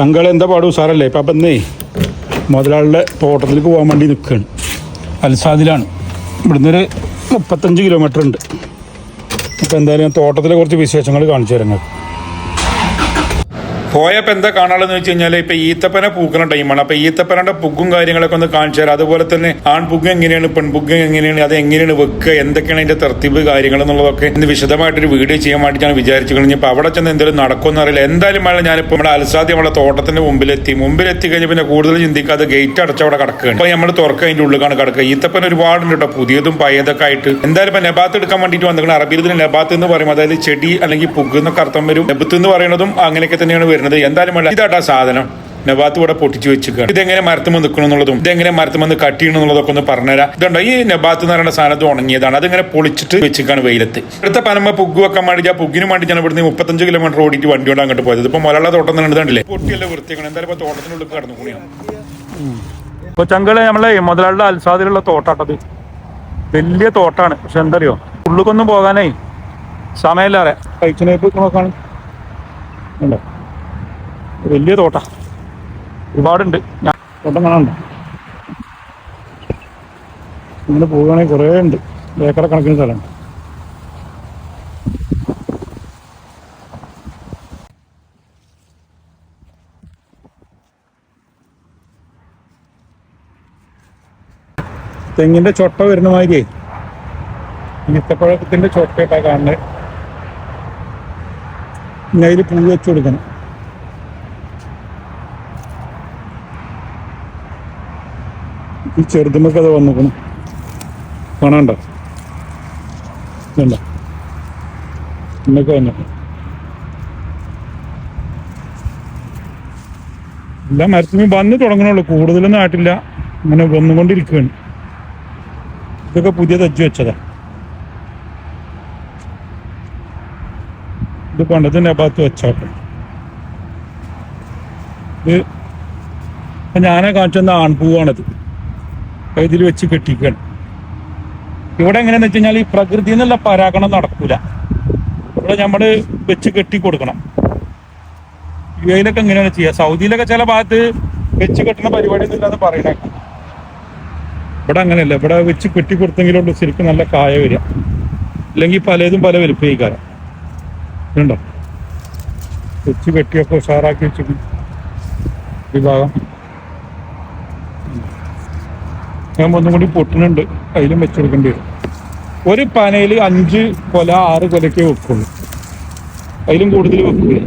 ചങ്കള എന്താ പാടും സാറല്ലേ? ഇപ്പം അപ്പം എന്നേ മുതലാളിയുടെ തോട്ടത്തിലേക്ക് പോകാൻ വേണ്ടി നിൽക്കുകയാണ് അൽസാദിലാണ്. ഇവിടുന്ന് ഒരു മുപ്പത്തഞ്ച് കിലോമീറ്റർ ഉണ്ട്. അപ്പം എന്തായാലും തോട്ടത്തിലെ കുറച്ച് വിശേഷങ്ങൾ കാണിച്ചു തരാം പോയപ്പോൾ എന്താ കാണാനുള്ളതെന്ന് വെച്ച് കഴിഞ്ഞാൽ ഇപ്പൊ ഈത്തപ്പന പൂക്കുന്ന ടൈമാണ് അപ്പൊ ഈത്തപ്പനയുടെ പുഗും കാര്യങ്ങളൊക്കെ ഒന്ന് കാണിച്ചു തരാം. അതുപോലെ തന്നെ ആൺപുഗ് എങ്ങനെയാണ് പെൺപുഗ് എങ്ങനെയാണ് അത് എങ്ങനെയാണ് വെക്കുക എന്തൊക്കെയാണ് അതിന്റെ തർത്തിബ് കാര്യങ്ങൾ എന്നുള്ളതൊക്കെ ഇന്ന് വിശദമായിട്ടൊരു വീഡിയോ ചെയ്യാൻ വേണ്ടി ഞാൻ വിചാരിച്ചു കഴിഞ്ഞപ്പോൾ അവിടെ ചെന്ന് എന്തെങ്കിലും നടക്കുമെന്ന് അറിയില്ല. എന്തായാലും വേണം ഞാനിപ്പോൾ നമ്മുടെ അൽസാദി നമ്മുടെ തോട്ടത്തിന്റെ മുമ്പിലെത്തി. മുമ്പിലെത്തി കഴിഞ്ഞാൽ പിന്നെ കൂടുതൽ ചിന്തിക്കാതെ ഗേറ്റ് അടച്ച അവിടെ കിടക്കുകയാണ്. അപ്പൊ നമ്മൾ തുറക്കുക അതിന്റെ ഉള്ളിലാണ് കിടക്കുക. ഈത്തപ്പന ഒരുപാടുണ്ട് കേട്ടോ. പുതിയതും പഴയതൊക്കെ ആയിട്ട്. എന്തായാലും ഇപ്പൊ നെബാത്ത് എടുക്കാൻ വേണ്ടിയിട്ട് വന്നിരിക്കണം അറബിയിൽ നെബാത്ത് എന്ന് പറയും അതായത് ചെടി അല്ലെങ്കിൽ പുഗ് എന്നൊക്കെ അർത്ഥം വരും. നെബത്ത് എന്ന് പറയുന്നതും അങ്ങനെയൊക്കെ തന്നെയാണ് വരുന്നത്. എന്തായാലും വേണ്ട ഇതാട്ടാ സാധനം. നബാത്ത് ഇവിടെ പൊട്ടിച്ചു വെച്ചിരിക്കുകയാണ്. ഇതെങ്ങനെ മരത്തുമ്പോ നിൽക്കണം എന്നുള്ളതും ഇതെങ്ങനെ മരത്തുമെന്ന് കട്ട് ചെയ്യണം എന്നുള്ളതൊക്കെ ഒന്ന് പറഞ്ഞുതരാം. ഇതുണ്ടോ? ഈ നബാത്ത് എന്ന് പറയുന്ന സാധനത്ത് ഉണങ്ങിയതാണ്. അതിങ്ങനെ പൊളിച്ചിട്ട് വെച്ചിരിക്കുകയാണ് വെയിലത്ത്. ഇവിടുത്തെ പനമ്മ പുഗ് വെക്കാൻ വേണ്ടി ആ പുഗിന് വേണ്ടി ഞാൻ ഇവിടുന്ന് മുപ്പത്തഞ്ച് കിലോമീറ്റർ ഓടിയിട്ട് വണ്ടി കൊണ്ട് അങ്ങോട്ട് പോയത്. ഇപ്പൊ മലയാള തോട്ടം തന്നെ കണ്ടില്ലേ? പൊട്ടിയല്ല വൃത്തിയാണ് എന്തായാലും ഇപ്പൊ തോട്ടത്തിനുള്ളിൽ കടന്നു കൂടിയാണ്. ഇപ്പൊ ചങ്കൾ നമ്മളെ മുതലാളിയുടെ അൽസാദിലുള്ള തോട്ടാട്ടത് വലിയ തോട്ടാണ്. പക്ഷെ എന്തറിയോ? ഉള്ളിക്കൊന്നും പോകാനേ സമയമില്ലാറേ കഴിച്ചു നോക്കാണ്. ഉണ്ടോ? വലിയ തോട്ട. ഒരുപാടുണ്ട്. ഞാൻ തോട്ടം കാണാൻ ഇങ്ങനെ പോവുകയാണെങ്കിൽ കുറേ ഉണ്ട്. ഏക്കറ കണക്കിന് സ്ഥലം തെങ്ങിന്റെ ചൊട്ട വരുന്ന മാതിരിയേ. ഈത്തപ്പഴത്തിന്റെ ചൊട്ടയൊക്കെ കാണുന്നത്. അതിൽ പൂ വെച്ച് കൊടുക്കണം. ഈ ചെറുതുമൊക്കെ അത് വന്നിക്കണം കാണണ്ട? ഇല്ല ഇന്നൊക്കെ വന്നിട്ട് എല്ലാ മരത്തിനും വന്ന് തുടങ്ങണുള്ളൂ. കൂടുതലൊന്നും ആയിട്ടില്ല. ഇങ്ങനെ വന്നുകൊണ്ടിരിക്കുകയാണ്. ഇതൊക്കെ പുതിയ തജ്ജ് വെച്ചതാ. ഇത് പണ്ടത്തെ നബാത്ത് വെച്ചാട്ടെ. ഇത് ഞാനെ കാണിച്ചു തന്ന ആൺപൂവാണത്. ഇതിൽ വെച്ച് കെട്ടിക്കുകയാണ്. ഇവിടെ എങ്ങനെയാന്ന് വെച്ച് കഴിഞ്ഞാൽ ഈ പ്രകൃതി എന്നുള്ള പരാഗണം നടക്കൂല. ഇവിടെ നമ്മൾ വെച്ച് കെട്ടി കൊടുക്കണം. യു എയിലൊക്കെ എങ്ങനെയാണ് ചെയ്യുക സൗദിയിലൊക്കെ ചില ഭാഗത്ത് വെച്ച് കെട്ടുന്ന പരിപാടി ഒന്നും ഇല്ലാന്ന് പറയണേ ഇവിടെ അങ്ങനെയല്ല. ഇവിടെ വെച്ച് കെട്ടി കൊടുത്തെങ്കിലുള്ളൂ ശരിക്കും നല്ല കായ വരിക. അല്ലെങ്കിൽ പലതും പല വലുപ്പയിക്കാരം ഉണ്ടോ വെച്ച് കെട്ടിയൊക്കെ ഉഷാറാക്കി വെച്ചു വിഭാഗം. ഞാൻ ഒന്നും കൂടി പൊട്ടുന്നുണ്ട്. അതിലും വെച്ചെടുക്കേണ്ടി വരും. ഒരു പനയിൽ അഞ്ച് കൊല ആറ് കൊലക്കേ വെക്കുള്ളൂ. അതിലും കൂടുതൽ വെക്കില്ല.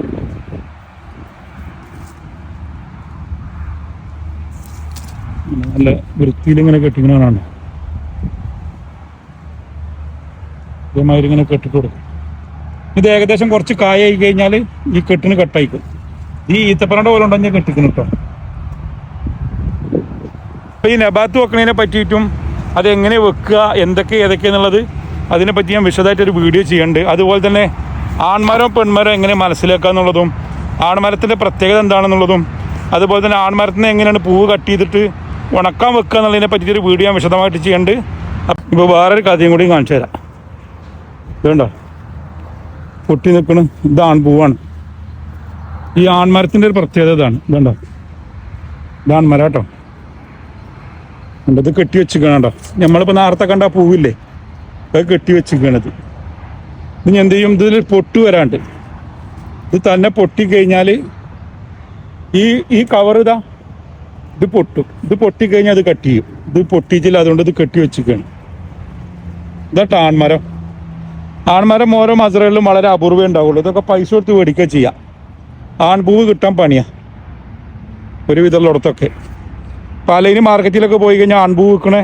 നല്ല വൃത്തിയിൽ ഇങ്ങനെ കെട്ടിക്കണവനാണ് ഇതേമാതിരി ഇങ്ങനെ കെട്ടിട്ട് കൊടുക്കും. ഇത് ഏകദേശം കുറച്ച് കായായി കഴിഞ്ഞാൽ ഈ കെട്ടിന് കട്ടായിക്കും. ഈ ഈത്തപ്പനയുടെ പോലെ ഉണ്ടെങ്കിൽ കെട്ടിക്കുന്നു കേട്ടോ. അപ്പൊ ഈ നബാത്ത് വെക്കണതിനെ പറ്റിയിട്ടും അതെങ്ങനെ വെക്കുക എന്തൊക്കെ ഏതൊക്കെ എന്നുള്ളത് അതിനെപ്പറ്റി ഞാൻ വിശദമായിട്ടൊരു വീഡിയോ ചെയ്യുന്നുണ്ട്. അതുപോലെ തന്നെ ആൺമാരോ പെൺമാരോ എങ്ങനെ മനസ്സിലാക്കുക എന്നുള്ളതും ആൺമരത്തിന്റെ പ്രത്യേകത എന്താണെന്നുള്ളതും അതുപോലെ തന്നെ ആൺമരത്തിന് എങ്ങനെയാണ് പൂവ് കട്ട് ചെയ്തിട്ട് ഉണക്കാൻ വെക്കുക എന്നുള്ളതിനെ പറ്റിയൊരു വീഡിയോ ഞാൻ വിശദമായിട്ട് ചെയ്യുന്നുണ്ട്. ഇപ്പോൾ വേറൊരു കഥയും കൂടി കാണിച്ചു തരാം. ഇതുണ്ടോ പൊട്ടി നിൽക്കണ. ഇത് ആൺപൂവാണ് ഈ ആൺമരത്തിന്റെ ഒരു പ്രത്യേകത ഇതാണ്. ഇതുണ്ടോ ഇത് ആൺമരം കേട്ടോ. ഇത് കെട്ടി വെച്ചിക്കണോ നമ്മളിപ്പോൾ നേരത്തെ കണ്ട പൂവില്ലേ? അത് കെട്ടി വെച്ചിരിക്കണത്. ഇനി എന്ത് ചെയ്യും? ഇതിൽ പൊട്ട് വരാണ്ട്. ഇത് തന്നെ പൊട്ടി കഴിഞ്ഞാൽ ഈ ഈ കവർ ഇതാ ഇത് പൊട്ടും. ഇത് പൊട്ടി കഴിഞ്ഞാൽ അത് കട്ട് ചെയ്യും. ഇത് പൊട്ടിച്ചില്ല അതുകൊണ്ട് ഇത് കെട്ടി വെച്ചിരിക്കണം. ഇതാട്ടോ ആൺമരം ആൺമരം ഓരോ മസറകളിലും വളരെ അപൂർവേ ഉണ്ടാവുള്ളൂ. ഇതൊക്കെ പൈസ കൊടുത്ത് മേടിക്കുക ചെയ്യാം. ആൺപൂവ് കിട്ടാൻ പണിയാ. ഒരു വിധമുള്ളിടത്തൊക്കെ പലയിന് മാർക്കറ്റിലൊക്കെ പോയി കഴിഞ്ഞാൽ അൺപൂ വിൽക്കണ.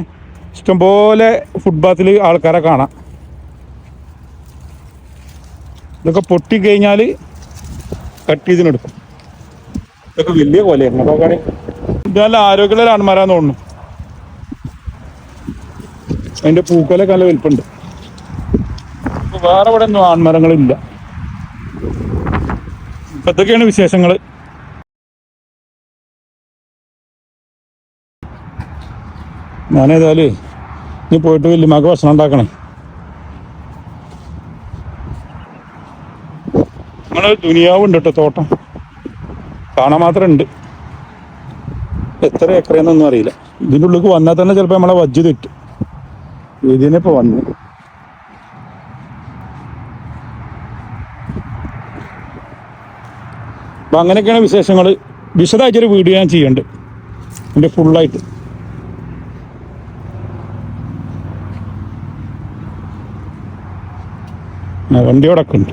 ഇഷ്ടംപോലെ ഫുട്പാത്തിൽ ആൾക്കാരെ കാണാം. ഇതൊക്കെ പൊട്ടിക്കഴിഞ്ഞാൽ കട്ട് ചെയ്തിനെടുക്കും. ഇതൊക്കെ വലിയ കൊലയാണ് ഇതല്ല ആരോഗ്യമുള്ള ആൺമാരാന്ന് തോന്നുന്നു. അതിന്റെ പൂക്കൊലൊക്കെ നല്ല വലിപ്പുണ്ട് വേറെ ഇവിടെ ഒന്നും ആൺമരങ്ങളില്ല. ഇപ്പൊ ഇതൊക്കെയാണ് വിശേഷങ്ങൾ? ഞാനേതായാലും നീ പോയിട്ട് വല്യമ്മക്ക് ഭക്ഷണം ഉണ്ടാക്കണേ. നിങ്ങൾ ദുനിയാവുണ്ട് കേട്ടോ തോട്ടം? കാണാൻ മാത്രം ഉണ്ട് എത്ര ഏക്കറയെന്നൊന്നും അറിയില്ല. ഇതിന്റെ ഉള്ളിൽ വന്നാൽ തന്നെ ചിലപ്പോൾ നമ്മളെ വജ്ജ് തെറ്റും. ഇതിനിപ്പോൾ വന്നു. അപ്പം അങ്ങനെയൊക്കെയാണ് വിശേഷങ്ങൾ വിശദമായിട്ടൊരു വീഡിയോ ഞാൻ ചെയ്യുന്നുണ്ട് എന്റെ ഫുള്ളായിട്ട് വണ്ടിയോടൊക്കെ ഉണ്ട്.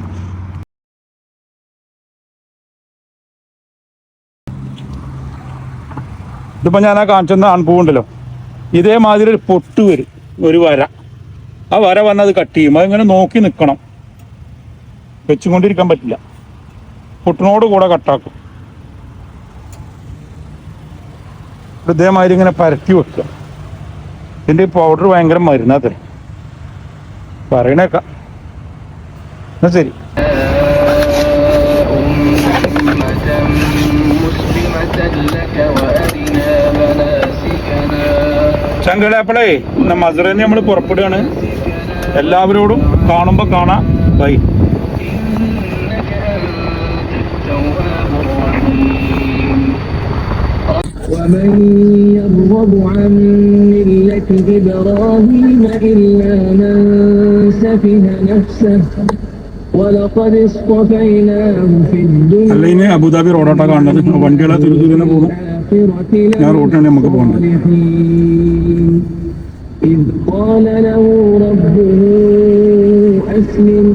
ഇതിപ്പോൾ ഞാൻ ആ കാണിച്ചെന്ന ആൺപൂവുണ്ടല്ലോ. ഇതേമാതിരി ഒരു പൊട്ട് വരും ഒരു വര. ആ വര വന്നത് കട്ട് ചെയ്യും. അതിങ്ങനെ നോക്കി നിൽക്കണം വെച്ചുകൊണ്ടിരിക്കാൻ പറ്റില്ല. പൊട്ടിനോട് കൂടെ കട്ടാക്കും. ഇതേമാതിരി ഇങ്ങനെ പരത്തി വെക്കുക. ഇതിന്റെ പൗഡർ ഭയങ്കര മരുന്നാ തരും പറയണേക്കാം. എന്നാ ശരി مسلمة لك وأرنا مناسكنا ചങ്കടാപ്പളേ ഇന്ന് മസുറേന്ന് നമ്മൾ പുറപ്പെടുകയാണ് എല്ലാവരോടും കാണുമ്പോൾ കാണാം ബൈ إنك أنت التواب الرحيم ومن يرغب عن ملة إبراهيم إلا من سفه نفسه ولقد اصطفيناه في الدنيا അല്ല ഇനി അബുദാബി റോഡോട്ടാ കാണുന്നത് വണ്ടികളെ തുരു തുരുന്ന് പോകും ഞാൻ റോട്ടിലാണ് നമുക്ക് പോകേണ്ടത് الصالحين إذ قال له ربه أسلم